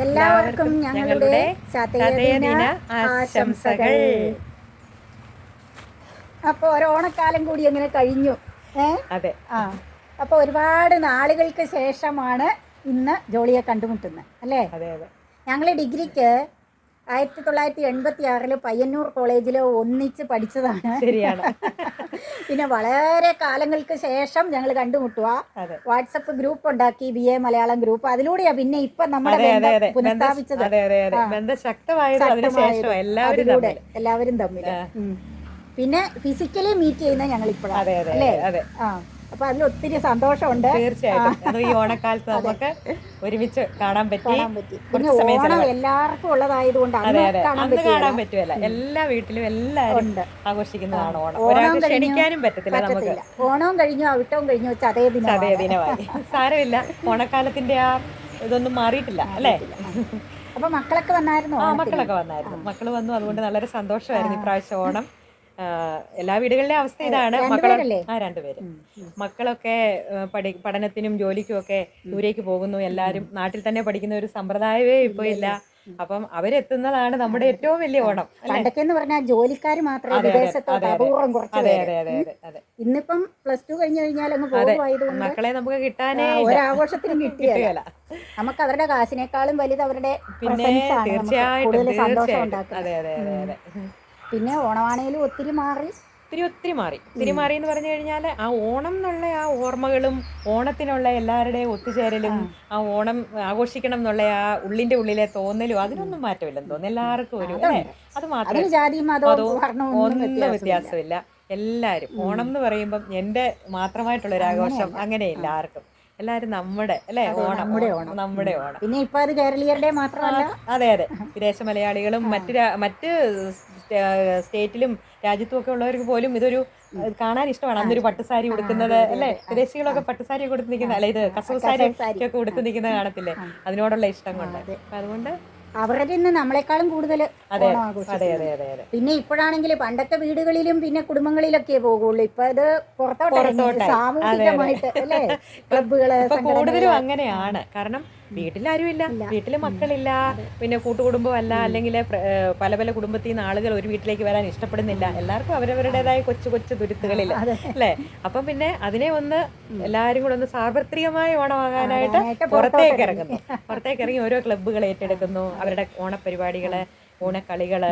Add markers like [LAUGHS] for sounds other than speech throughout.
എല്ലാവർക്കും ഞങ്ങളുടെ ചതയദിന ആശംസകൾ. അപ്പോൾ ഒരോണക്കാലം കൂടി അങ്ങനെ കഴിഞ്ഞു? ഏ? അതെ. ആ. അപ്പോൾ ഒരുപാട് നാളുകൾക്ക് ശേഷമാണ് ഇന്ന് ജോളിയെ കണ്ടുമുട്ടുന്നത് അല്ലേ? അതെ അതെ. ഞങ്ങൾ ഡിഗ്രിക്ക് ആയിരത്തി തൊള്ളായിരത്തി എൺപത്തി ആറിൽ പയ്യന്നൂർ കോളേജിൽ ഒന്നിച്ച് പഠിച്ചതാണ്. ശരിയാണ്. പിന്നെ വളരെ കാലങ്ങൾക്ക് ശേഷം ഞങ്ങൾ കണ്ടുമുട്ടുക വാട്സപ്പ് ഗ്രൂപ്പ് ഉണ്ടാക്കി ബി എ മലയാളം ഗ്രൂപ്പ്. അതിലൂടെയാ പിന്നെ ഇപ്പൊ നമ്മുടെ പുനഃസ്ഥാപിച്ചത്. അതിലൂടെ തമ്മിൽ എല്ലാവരും തമ്മിൽ പിന്നെ ഫിസിക്കലി മീറ്റ് ചെയ്യുന്ന ഞങ്ങൾ ഇപ്പോഴാണ് അല്ലേ? ആ. അപ്പൊ അതിൽ ഒത്തിരി സന്തോഷമുണ്ട്. തീർച്ചയായിട്ടും. ഈ ഓണക്കാലത്ത് നമുക്ക് ഒരുമിച്ച് കാണാൻ പറ്റി. പിന്നെ ഓണം എല്ലാവർക്കും ഉള്ളതായതുകൊണ്ട് അന്ന് കാണാൻ പറ്റുമല്ല എല്ലാ വീട്ടിലും എല്ലാവരും ആഘോഷിക്കുന്നതാണ് ഓണം. ഒരാൾക്ക്. ക്ഷണിക്കാനും പറ്റത്തില്ല നമുക്ക്. ഓണവും കഴിഞ്ഞു അവിട്ടവും കഴിഞ്ഞു അതേ ദിനം അതേ ദിനമായി സാരമില്ല. ഓണക്കാലത്തിന്റെ ആ ഇതൊന്നും മാറിയിട്ടില്ല അല്ലേ? അപ്പൊ മക്കളൊക്കെ വന്നായിരുന്നു ആ മക്കളൊക്കെ വന്നായിരുന്നു. മക്കൾ വന്നു അതുകൊണ്ട് നല്ലൊരു സന്തോഷമായിരുന്നു ഇപ്രാവശ്യം ഓണം. എല്ലാ വീടുകളിലെ അവസ്ഥ ഇതാണ്. മക്കളെ? ആ രണ്ടുപേര് മക്കളൊക്കെ പഠി പഠനത്തിനും ജോലിക്കും ഒക്കെ ദൂരേക്ക് പോകുന്നു. എല്ലാരും നാട്ടിൽ തന്നെ പഠിക്കുന്ന ഒരു സമ്പ്രദായമേ ഇപ്പൊ ഇല്ല അപ്പം അവരെത്തുന്നതാണ് നമ്മുടെ ഏറ്റവും വലിയ ഓണം പണ്ടൊക്കെ എന്ന് പറഞ്ഞാൽ ജോലിക്കാർ മാത്രമേ വിദേശത്തോട്ട്. അപൂർവം കുറച്ച് ഇന്നിപ്പം പ്ലസ് ടു കഴിഞ്ഞു കഴിഞ്ഞാൽ അങ്ങ് പോകുമായതുകൊണ്ട് മക്കളെ നമുക്ക് കിട്ടാനേ. ഒരാഘോഷത്തിനും കിട്ടിയല്ല. നമുക്ക് അവരുടെ കാശിനേക്കാളും വലുത് അവരുടെ പിന്നെ തീർച്ചയായിട്ടും അതെ അതെ അതെ. പിന്നെ ഓണമാണേലും ഒത്തിരി മാറി. ഒത്തിരി ഒത്തിരി മാറി. ഒത്തിരി മാറി എന്ന് പറഞ്ഞു കഴിഞ്ഞാൽ ആ ഓണം എന്നുള്ള ആ ഓർമ്മകളും ഓണത്തിനുള്ള എല്ലാവരുടെയും ഒത്തുചേരലും ആ. ഓണം ആഘോഷിക്കണം എന്നുള്ള ആ ഉള്ളിന്റെ ഉള്ളിലെ തോന്നലും അതിനൊന്നും മാറ്റമില്ലെന്ന് തോന്നുന്നു എല്ലാവർക്കും ഒരു അത് മാത്രം ഒന്നും വ്യത്യാസമില്ല. എല്ലാവരും. ഓണം എന്ന് പറയുമ്പം എന്റെ മാത്രമായിട്ടുള്ള ഒരു ആഘോഷം അങ്ങനെയില്ല ആർക്കും എല്ലാരും നമ്മുടെ അല്ലേ? ഓണം നമ്മുടെ ഓണം. നമ്മുടെ ഓണം. പിന്നെ ഇപ്പൊ അത് കേരളീയരുടെ മാത്രമല്ല. അതെ അതെ. വിദേശ മലയാളികളും മറ്റ് മറ്റ് സ്റ്റേറ്റിലും രാജ്യത്തും ഒക്കെ ഉള്ളവർക്ക് പോലും ഇതൊരു കാണാൻ ഇഷ്ടമാണ്. അന്നൊരു പട്ടുസാരി കൊടുക്കുന്നത് അല്ലേ? വിദേശികളൊക്കെ പട്ടുസാരി കൊടുത്ത് നിൽക്കുന്ന അല്ലെ ഇത്? കസവ് സാരി സാരി. ഒക്കെ കൊടുത്ത് നിൽക്കുന്നത് കാണത്തില്ലേ? അതിനോടുള്ള ഇഷ്ടം കൊണ്ട്. അപ്പൊ അതുകൊണ്ട് അവരുടെ ഇന്ന് നമ്മളെക്കാളും കൂടുതൽ ഓണം പിന്നെ ഇപ്പോഴാണെങ്കിൽ പണ്ടത്തെ വീടുകളിലും പിന്നെ കുടുംബങ്ങളിലൊക്കെ പോകുള്ളൂ. ഇപ്പൊ അത് പുറത്തോട്ട് സാമൂഹികമായിട്ട് അല്ലേ? [LAUGHS] ക്ലബുകൾ കൂടുതലും അങ്ങനെയാണ്. കാരണം വീട്ടിലാരും വീട്ടിലെ മക്കളില്ല. പിന്നെ കൂട്ടുകുടുംബം അല്ല അല്ലെങ്കിൽ പല പല കുടുംബത്തിൽ നിന്ന് ആളുകൾ ഒരു വീട്ടിലേക്ക് വരാൻ ഇഷ്ടപ്പെടുന്നില്ല. എല്ലാവർക്കും അവരവരുടേതായ കൊച്ചു കൊച്ചു തുരുത്തുകളിൽ അല്ലേ? അപ്പം പിന്നെ അതിനെ ഒന്ന് എല്ലാവരും കൂടെ ഒന്ന് സാർവത്രികമായ ഓണമാകാനായിട്ട് പുറത്തേക്ക് ഇറങ്ങുന്നു. പുറത്തേക്ക് ഇറങ്ങി ഓരോ ക്ലബ്ബുകൾ ഏറ്റെടുക്കുന്നു. അവരുടെ ഓണപരിപാടികൾ ഓണക്കളികൾ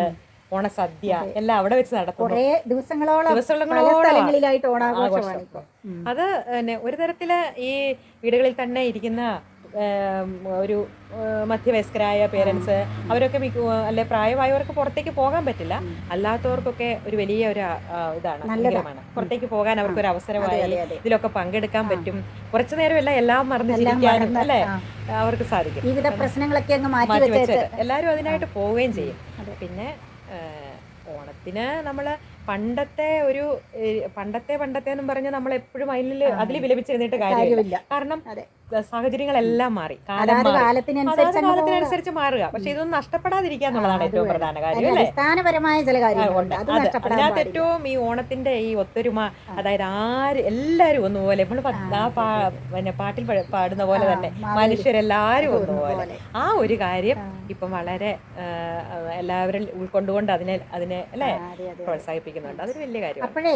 ഓണസദ്യ എല്ലാം അവിടെ വെച്ച് നടത്തുന്നു. ദിവസങ്ങളോളം ദിവസങ്ങളോളം അത് ഒരു തരത്തിൽ ഈ വീടുകളിൽ തന്നെ ഇരിക്കുന്ന ഒരു മധ്യവയസ്കരായ പേരൻസ് അവരൊക്കെ മിക്ക അല്ലെ പ്രായമായവർക്ക് പുറത്തേക്ക് പോകാൻ പറ്റില്ല. അല്ലാത്തവർക്കൊക്കെ ഒരു വലിയ ഒരു ഇതാണ് നല്ലതാണ് പുറത്തേക്ക് പോകാൻ അവർക്ക് ഒരു അവസരമായി. ഇതിലൊക്കെ പങ്കെടുക്കാൻ പറ്റും. കുറച്ചു നേരമല്ല എല്ലാം മറന്നു അല്ലേ? അവർക്ക് സാധിക്കും. വിവിധ പ്രശ്നങ്ങളൊക്കെ മാറ്റി എല്ലാവരും അതിനായിട്ട് പോവുകയും ചെയ്യും. പിന്നെ ഓണത്തിന് നമ്മൾ പണ്ടത്തെ ഒരു പണ്ടത്തെ പണ്ടത്തെ എന്നും പറഞ്ഞ് നമ്മൾ എപ്പോഴും അതിൽ അതിൽ വിലപിച്ചിരുന്നിട്ട് കാര്യമില്ല. കാരണം. സാഹചര്യങ്ങളെല്ലാം മാറി. കാലം കാലത്തിനനുസരിച്ച് മാറുക. പക്ഷെ ഇതൊന്നും നഷ്ടപ്പെടാതിരിക്കുക എന്നുള്ളതാണ് ഏറ്റവും പ്രധാന കാര്യം അടിസ്ഥാനപരമായ ചില കാര്യങ്ങളുണ്ട്. അതിനകത്ത് ഏറ്റവും ഈ ഓണത്തിന്റെ ഈ ഒത്തൊരുമ അതായത് ആര് എല്ലാരും ഒന്നുപോലെ നമ്മൾ പിന്നെ പാട്ടിൽ പാടുന്ന പോലെ തന്നെ മനുഷ്യരെല്ലാരും ഒന്നുപോലെ. ആ ഒരു കാര്യം ഇപ്പം വളരെ എല്ലാവരും ഉൾക്കൊണ്ടുകൊണ്ട് അതിനെ അതിനെ അല്ലേ പ്രോത്സാഹിപ്പിക്കുന്നുണ്ട്. അതൊരു വലിയ കാര്യം അപ്പോഴേ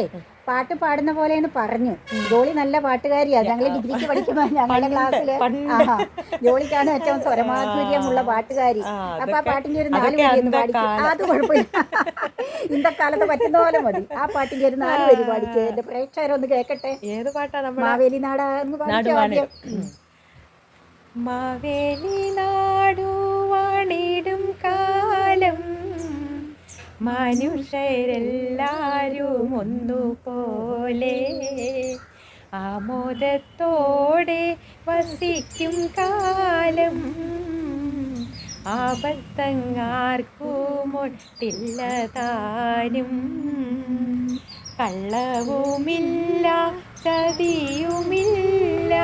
പാട്ട് പാടുന്ന പോലെ എന്ന് പറഞ്ഞു. ജോളി നല്ല പാട്ടുകാരിയാണ് ഞങ്ങൾ ഡിഗ്രിക്ക് പഠിക്കുമ്പോൾ ഞങ്ങളുടെ ക്ലാസ്സിൽ? ജോളിക്കാണ് ഏറ്റവും സ്വരമാധുര്യമുള്ള പാട്ടുകാരി. അപ്പൊ ആ പാട്ടിന്റെ ഒരു നാല് വരി പാടിക്കും. അത് കുഴപ്പമില്ല. ഇന്നത്തെ കാലത്ത് പറ്റുന്ന പോലെ മതി. ആ പാട്ടിന്റെ ഒരു നാല് വരി പാടിക്കുക എന്റെ പ്രേക്ഷകരൊന്ന് കേക്കട്ടെ. ഏത് പാട്ടാണ് മാവേലി നാട എന്ന് മാവേലി നാടു മാവേലി. നാടുവാണിടും കാലം. മനുഷ്യരെല്ലാരും ഒന്നുപോലെ ആമോദത്തോടെ വസിക്കും കാലം. ആപത്തങ്ങാർക്കുമൊട്ടില്ല താനും കള്ളവുമില്ല ചതിയുമില്ല.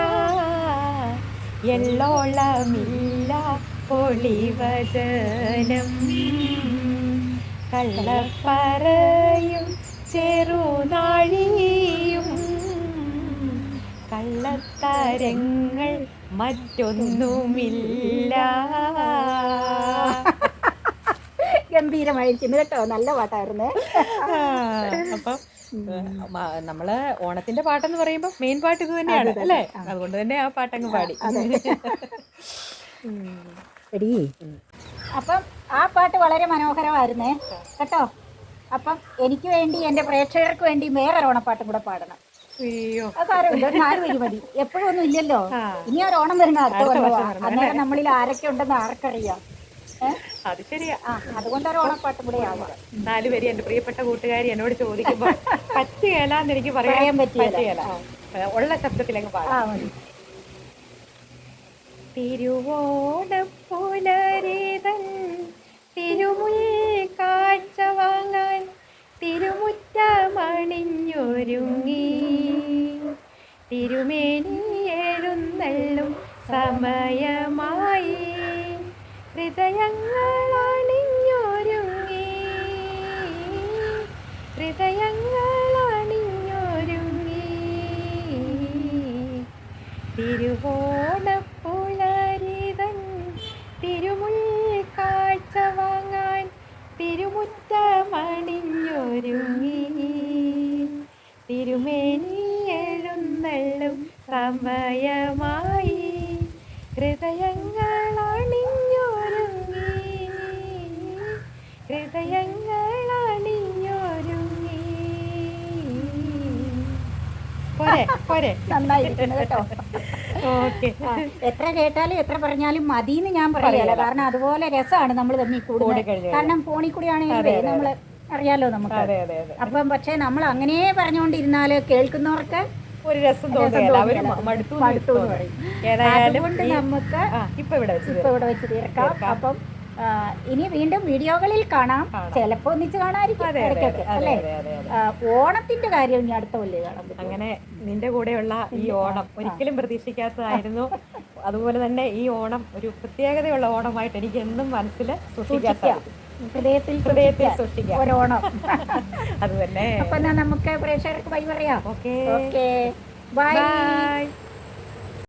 എള്ളോളമില്ല പൊളിവചനം. കള്ളപ്പറയും ചെറുനാഴിയും കള്ളത്തരങ്ങൾ മറ്റൊന്നുമില്ല. ഗംഭീരമായിരിക്കുന്നു കേട്ടോ. നല്ല പാട്ടായിരുന്നു. അപ്പൊ നമ്മൾ ഓണത്തിന്റെ പാട്ടെന്ന് പറയുമ്പോ മെയിൻ പാട്ട് ഇത് തന്നെയാണ് അല്ലേ? അതുകൊണ്ട് തന്നെ ആ പാട്ടങ്ങ് പാടി. [LAUGHS] അപ്പം ആ പാട്ട് വളരെ മനോഹരമായിരുന്നേ. കേട്ടോ? അപ്പം എനിക്ക് വേണ്ടി എന്റെ പ്രേക്ഷകർക്ക് വേണ്ടി വേറൊരു ഓണപ്പാട്ടും കൂടെ പാടണം. അയ്യോ. അത് സാരമില്ല ഒരു നാല് വരി മതി. എപ്പോഴും ഒന്നും ഇല്ലല്ലോ. ഇനി ഒരു ഓണം വരുന്ന അടുത്ത അടുത്ത കൊല്ലമാ. അന്നേരം നമ്മളിൽ ആരൊക്കെ ഉണ്ടെന്ന് ആർക്കറിയാം. അത് ശരിയാ. ആ അതുകൊണ്ട് ഒരു ഓണപ്പാട്ടും ആവുക നാല് പേര് എന്റെ പ്രിയപ്പെട്ട കൂട്ടുകാരി എന്നോട് ചോദിക്കുമ്പോ [LAUGHS] പറ്റുകയില്ലാന്ന് എനിക്ക് പറയാൻ. പറ്റുകയില്ല ഉള്ള ശബ്ദത്തിലങ്ങ് പാടാം. തിരുവോണപ്പുലരിതൻ തിരുമുൽ കാഴ്ച തിരുമേനി എഴുന്നള്ളും സമയമായി. ഹൃദയങ്ങളണിഞ്ഞൊരുങ്ങി. ഹൃദയങ്ങളണിഞ്ഞൊരുങ്ങി. തിരുവോണപ്പുലരിതൻ തിരുമുൽ കാഴ്ച വാങ്ങാൻ തിരുമുറ്റമണിഞ്ഞൊരുങ്ങി. സമയമായി ഹൃദയങ്ങൾ അണിഞ്ഞൊരുങ്ങി ഹൃദയങ്ങൾ അണിഞ്ഞൊരുങ്ങി പോരെ. പോരെ നന്നായിരിക്കുന്നു കേട്ടോ. ഓക്കെ. എത്ര കേട്ടാലും എത്ര പറഞ്ഞാലും മതി എന്ന് ഞാൻ പറയല കാരണം അതുപോലെ രസമാണ് നമ്മൾ തമ്മിൽ കൂടുതൽ. കാരണം ഫോണിൽ കൂടിയാണെങ്കിൽ നമ്മൾ അറിയാലോ നമുക്ക്. അപ്പം പക്ഷെ നമ്മൾ അങ്ങനെ പറഞ്ഞുകൊണ്ടിരുന്നാൽ കേൾക്കുന്നവർക്ക് ഒരു രസം തോന്നുകയല്ല. മടുത്തു മടുത്തു. ഏതായാലും നമുക്ക് ഇപ്പൊ ഇവിടെ ഇപ്പൊ ഇവിടെ വെച്ച് തീർക്കാം. അപ്പം ഇനി വീണ്ടും വീഡിയോകളിൽ കാണാം. ചിലപ്പോ ഒന്നിച്ച് കാണാതിരിക്കും ഇടയ്ക്കൊക്കെ അല്ലേ? ഓണത്തിന്റെ കാര്യം ഇനി അടുത്ത വലിയ കാണാം അങ്ങനെ നിന്റെ കൂടെയുള്ള ഈ ഓണം ഒരിക്കലും പ്രതീക്ഷിക്കാത്തതായിരുന്നു. അതുപോലെ തന്നെ ഈ ഓണം ഒരു പ്രത്യേകതയുള്ള ഓണമായിട്ട് എനിക്ക് എന്നും മനസ്സിൽ സൂക്ഷിക്കാൻ സാധിക്കും. ഹൃദയത്തിൽ ഹൃദയത്തിൽ സൃഷ്ടിക്കാം സൂക്ഷിക്കാം. ഒരോണം. അത് തന്നെ അപ്പൊ നമുക്ക് പ്രേക്ഷകർക്ക് ബൈ പറയാം. ഓക്കെ. ബൈ.